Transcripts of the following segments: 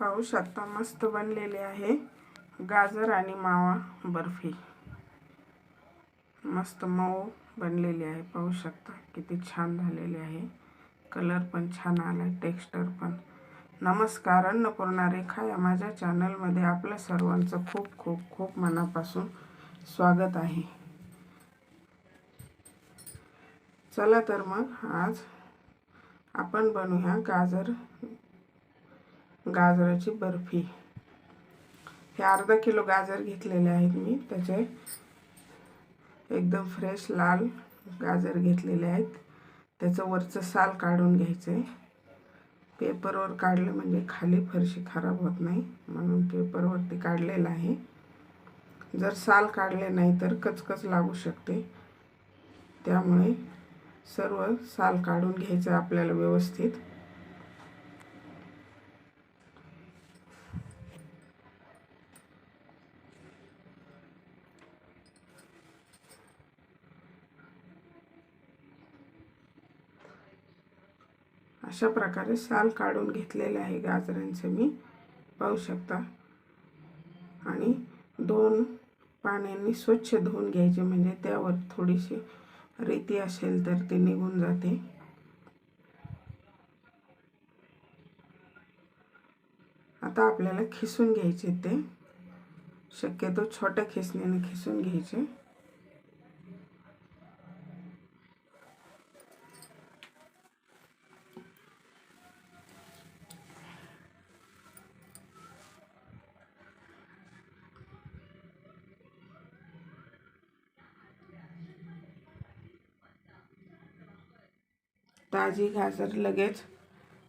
पाहू शकता मस्त बनलेले आहे. गाजर आणि मावा बर्फी. मस्त मऊ बनलेली आहे पाहू शकता किती छान झालेली आहे. कलर पण छान आला आहे टेक्स्चर पण. नमस्कार अन्नपूर्णा रेखा या माझ्या चॅनलमध्ये आपल्या सर्वांचं खूप खूप खूप मनापासून स्वागत आहे. चला तर मग आज आपण बनवूया गाजर गाजराची बर्फी. हे अर्धा किलो गाजर घेतलेले आहेत मी. त्याचे एकदम फ्रेश लाल गाजर घेतलेले आहेत. त्याचं वरचं साल काढून घ्यायचं आहे पेपरवर काढलं म्हणजे खाली फरशी खराब होत नाही म्हणून पेपरवरती काढलेलं आहे. जर साल काढले नाही तर कचकच लागू शकते. त्यामुळे सर्व साल काढून घ्यायचं आपल्याला व्यवस्थित. अशा प्रकारे साल काढून घेतलेले आहे गाजरांचे मी. पाहू शकता. आणि दोन पाण्याने स्वच्छ धुवून घ्यायचे म्हणजे त्यावर थोडीशी रेती असेल तर ते निघून जाते. आता आपल्याला खिसून घ्यायचे ते. शक्यतो छोट्या खिसणीने खिसून घ्यायचे. ताजी गाजर लगेच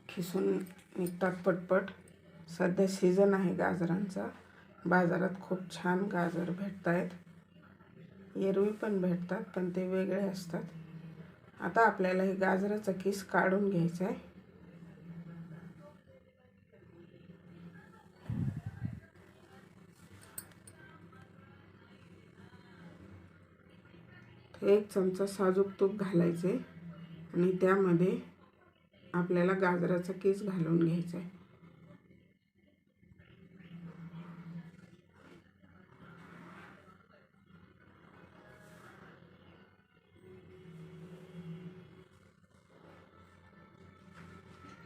खिसून निघतात पटपट. सध्या सीझन आहे गाजरांचा. बाजारात खूप छान गाजर भेटत आहेत एरवी पण भेटतात पण ते वेगळे असतात. आता आपल्याला हे गाजराचा किस काढून घ्यायचा आहे एक चमचा साजूक तूप घालायचे. आणि त्यामध्ये आपल्याला गाजराचा केस घालून घ्यायचा आहे.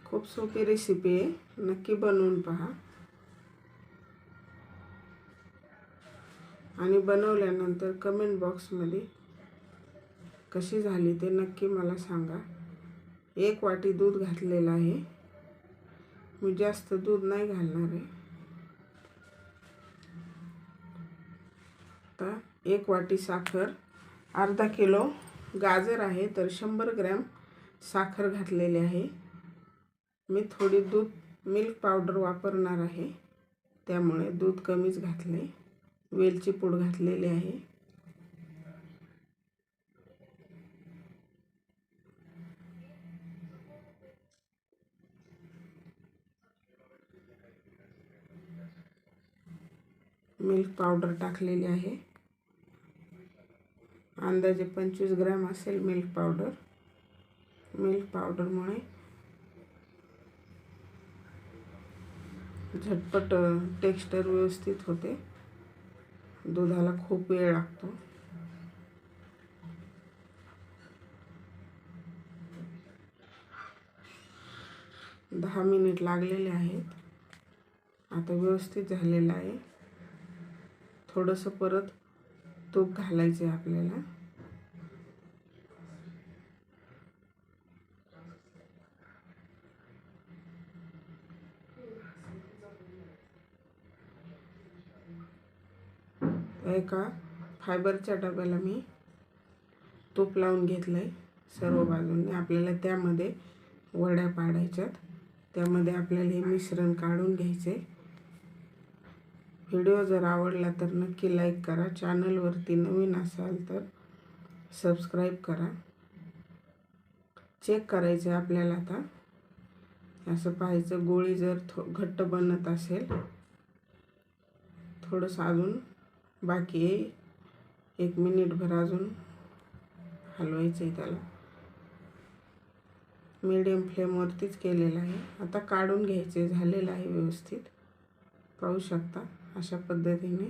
खूप सोपी रेसिपी आहे. नक्की बनवून पहा. आणि बनवल्यानंतर कमेंट बॉक्समध्ये कशी झाली ते नक्की मला सांगा. एक वाटी दूध घातलेलं आहे. मी जास्त दूध नाही घालणार आहे. आता एक वाटी साखर अर्धा किलो गाजर आहे तर शंभर ग्रॅम साखर घातलेली आहे. मी थोडी दूध मिल्क पावडर वापरणार आहे. त्यामुळे दूध कमीच घातले. वेलची पूड घातलेली आहे. मिल्क पावडर टाकलेली आहे. अंदाजे पंचवीस ग्रॅम असेल मिल्क पावडर. मिल्क पावडरमुळे झटपट टेक्स्चर व्यवस्थित होते. दुधाला खूप वेळ लागतो. दहा मिनिट लागलेले आहेत. आता व्यवस्थित झालेलं आहे. थोडंसं परत तूप घालायचं आहे आपल्याला. एका फायबरच्या डब्याला मी तूप लावून घेतलं आहे सर्व बाजूंनी. आपल्याला त्यामध्ये वड्या पाडायच्यात. त्यामध्ये आपल्याला हे मिश्रण काढून घ्यायचे व्हिडिओ जर आवडला तर नक्की लाईक करा. चॅनलवरती नवीन असाल तर सबस्क्राईब करा. चेक करायचं आहे आपल्याला आता. असं पाहायचं गोळी जर थो घट्ट बनत असेल. थोडंसं अजून बाकी आहे. एक मिनिटभर अजून हलवायचं आहे त्याला मीडियम फ्लेमवरतीच केलेलं आहे. आता काढून घ्यायचे झालेलं आहे व्यवस्थित. पाहू शकता. अशा पद्धतीने.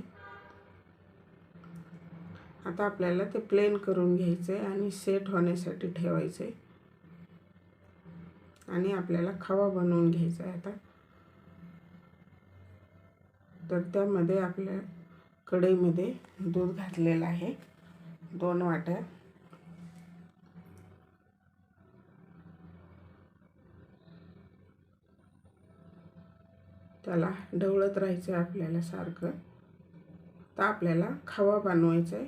आता आपल्याला ते प्लेन करून घ्यायचं आहे आणि सेट होण्यासाठी ठेवायचं आहे आणि आपल्याला खवा बनवून घ्यायचा आहे आता. तर त्यामध्ये आपल्या कढईमध्ये दूध घातलेलं आहे. दोन वाट्या. त्याला ढवळत राहायचं आहे आपल्याला सारखं. तर आपल्याला खवा बनवायचा आहे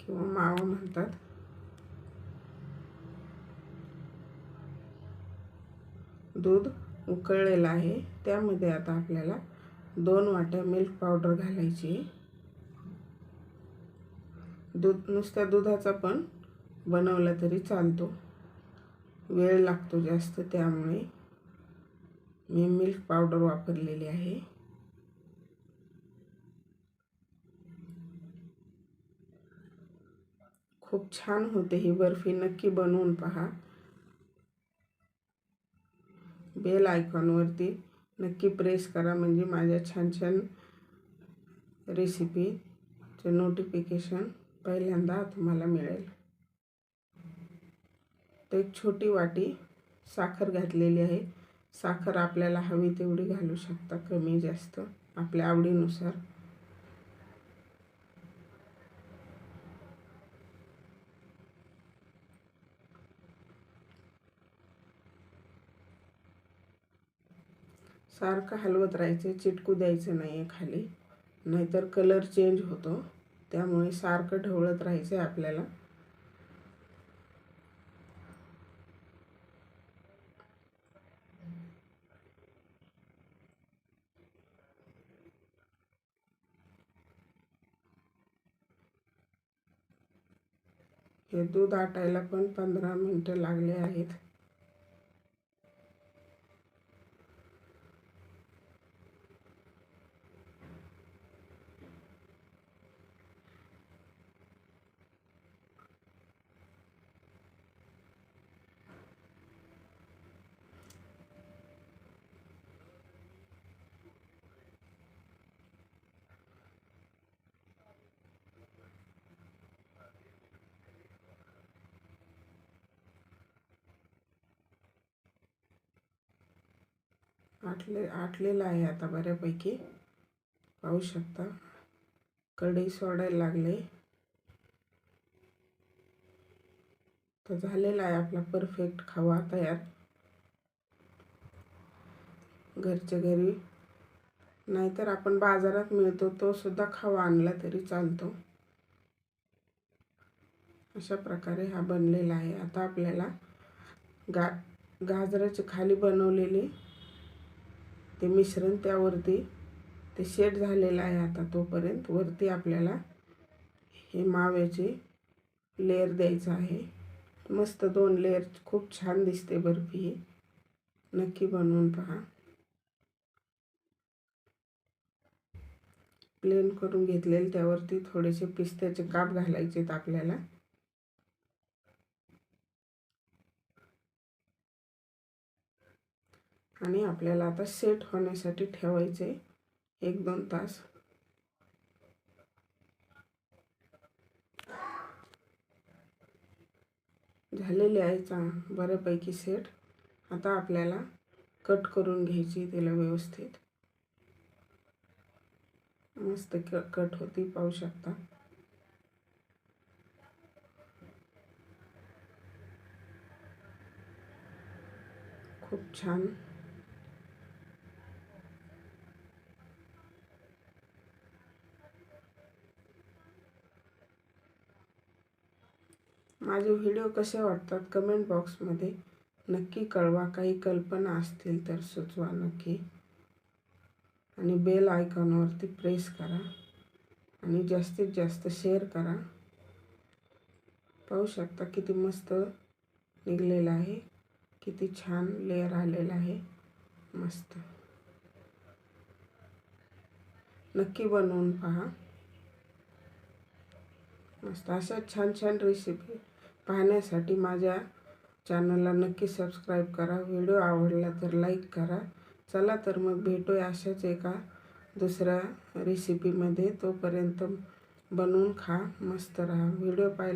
किंवा मावा म्हणतात. दूध उकळलेलं आहे. त्यामध्ये आता आपल्याला दोन वाट्या मिल्क पावडर घालायची. दूध नुसत्या दुधाचा पण बनवला तरी चालतो. वेळ लागतो जास्त त्यामुळे. मी मिल्क पावडर वापरलेली आहे. खूप छान होते ही बर्फी नक्की बनवून पहा. बेल आयकॉनवरती नक्की प्रेस करा म्हणजे माझ्या छान छान रेसिपीचे नोटिफिकेशन पहिल्यांदा तुम्हाला मिळेल. तर एक छोटी वाटी साखर घातलेली आहे. साखर आपल्याला हवी तेवढी घालू शकता कमी जास्त आपल्या आवडीनुसार. सारखं हलवत राहायचं चिटकू द्यायचं नाही आहे खाली. नाहीतर कलर चेंज होतो. त्यामुळे सारखं ढवळत राहायचं आहे आपल्याला. हे दूध आटायला पण पंधरा मिनटं लागले आहेत. आटले आटलेलं आहे आता बऱ्यापैकी. पाहू शकता. कढई सोडायला लागले. तर झालेला आहे आपला परफेक्ट खवा तयार घरच्या घरी. नाहीतर आपण बाजारात मिळतो तो सुद्धा खवा आणला तरी चालतो. अशा प्रकारे हा बनलेला आहे. आता आपल्याला गा गाजराचे खाली बनवलेले. ते मिश्रण त्यावरती ते शेट झालेलं आहे आता तोपर्यंत. वरती आपल्याला हे माव्याचे लेअर द्यायचं आहे. मस्त दोन लेअर खूप छान दिसते बर्फी. नक्की बनवून पहा. प्लेन करून घेतलेले त्यावरती थोडेसे पिस्त्याचे काप घालायचे आहेत आपल्याला. आणि आपल्याला आता सेट होण्यासाठी ठेवायचे एक दोन तास. झालेले आहे चांग बऱ्यापैकी सेट आता आपल्याला कट करून घ्यायची त्याला व्यवस्थित. मस्त क कट होती पाहू शकता. खूप छान. माझे व्हिडिओ कसे वाटतात कमेंट बॉक्समध्ये नक्की कळवा. काही कल्पना असतील तर सुचवा नक्की. आणि बेल आयकॉनवरती प्रेस करा. आणि जास्तीत जास्त शेअर करा. पाहू शकता किती मस्त निघलेलं आहे. किती छान लेअर आलेला आहे. मस्त. नक्की बनवून पहा. मस्त. अशा छान छान रेसिपी पाहण्यासाठी माझ्या चॅनलला नक्की सबस्क्राईब करा. व्हिडिओ आवडला तर लाईक करा. चला तर मग भेटूया अशाच एका दुसऱ्या रेसिपीमध्ये तोपर्यंत बनवून खा. मस्त राहा. व्हिडिओ पाहिला